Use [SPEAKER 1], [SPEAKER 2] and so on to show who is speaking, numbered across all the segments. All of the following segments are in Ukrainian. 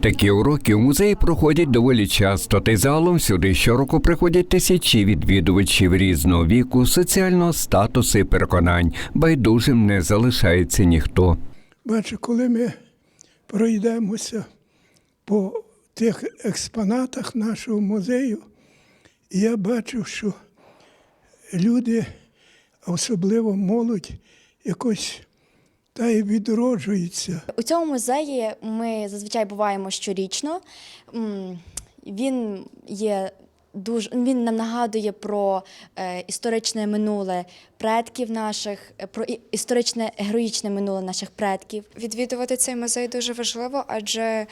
[SPEAKER 1] Такі уроки у музеї проходять доволі часто, та й загалом сюди щороку приходять тисячі відвідувачів різного віку, соціального статусу і переконань. Байдужим не залишається ніхто.
[SPEAKER 2] Бачу, коли ми пройдемося по тих експонатах нашого музею, я бачу, що люди, особливо молодь, якось та й відроджується.
[SPEAKER 3] У цьому музеї ми зазвичай буваємо щорічно. Він є дуже він нам нагадує про е, історичне минуле предків наших, е, про історичне героїчне минуле наших предків.
[SPEAKER 4] Відвідувати цей музей дуже важливо, адже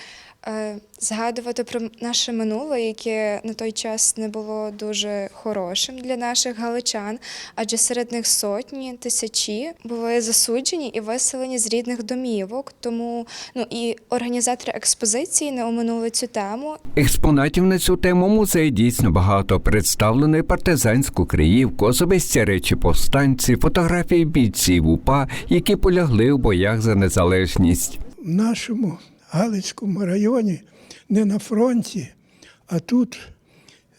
[SPEAKER 4] е, згадувати про наше минуле, яке на той час не було дуже хорошим для наших галичан, адже серед них сотні, тисячі були засуджені і виселені з рідних домівок. Тому ну і організатори експозиції не оминули цю тему
[SPEAKER 1] Експонатів на цю тему музей дійсно багато. Представлено партизанську криївку, особисті речі повстанців, фотографії бійців УПА, які полягли у боях за незалежність.
[SPEAKER 2] В нашому Галицькому районі, не на фронті, а тут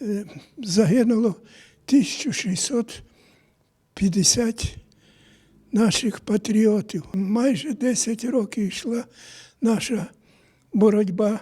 [SPEAKER 2] е, загинуло 1650 наших патріотів. Майже 10 років йшла наша боротьба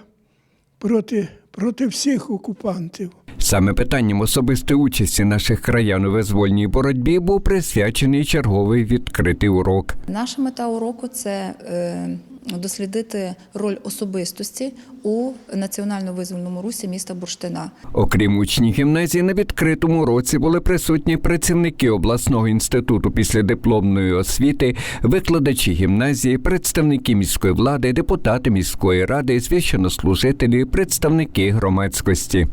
[SPEAKER 2] проти, проти всіх окупантів.
[SPEAKER 1] Саме питанням особистої участі наших краян у визвольній боротьбі був присвячений черговий відкритий урок.
[SPEAKER 5] Наша мета уроку це е, дослідити роль особистості у національно-визвольному русі міста Бурштина.
[SPEAKER 1] Окрім учнів гімназії, на відкритому уроці були присутні працівники обласного інституту післядипломної освіти, викладачі гімназії, представники міської влади, депутати міської ради, священнослужителі, представники громадськості.